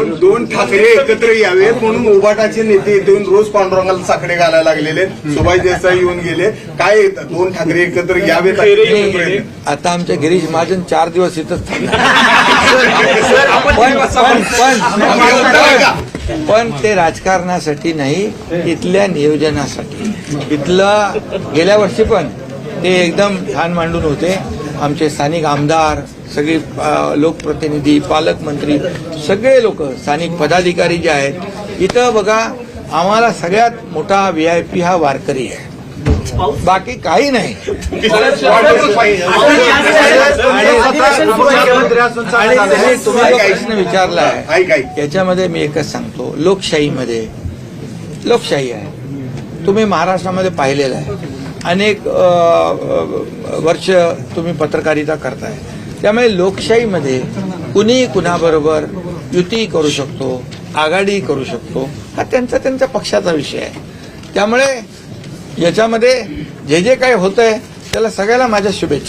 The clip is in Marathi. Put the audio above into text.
दोन दोन ठाकरे एकत्र यावेत म्हणून उबाटाचे नेते येऊन रोज पांडुरंगाला साकडे घालायला लागलेले सुभाष देसाई येऊन गेले. काय दोन ठाकरे एकत्र यावेत आता आमच्या गिरीश महाजन चार दिवस इथंच थांबले. पण ते राजकारणासाठी नाही इथल्या नियोजनासाठी. इथलं गेल्या वर्षी पण ते एकदम छान मांडून होते. आमचे स्थानिक आमदार सगळे लोकप्रतिनिधी पालकमंत्री सगळे लोक स्थानिक पदाधिकारी जे आहेत इथं बघा आम्हाला सगळ्यात मोठा व्ही आय पी हा वारकरी आहे. बाकी काही नाही. तुम्ही ऐक याच्यामध्ये मी एकच सांगतो लोकशाहीमध्ये लोकशाही आहे. तुम्ही महाराष्ट्रामध्ये पाहिलेलं आहे. अनेक वर्ष तुम्ही पत्रकारिता करताय. त्यामुळे लोकशाहीमध्ये कुणी कुणाबरोबर युती करू शकतो आघाडी करू शकतो हा त्यांचा त्यांच्या पक्षाचा विषय आहे. त्यामुळे याच्यामध्ये जे जे काही होतंय त्याला सगळ्याला माझ्या शुभेच्छा.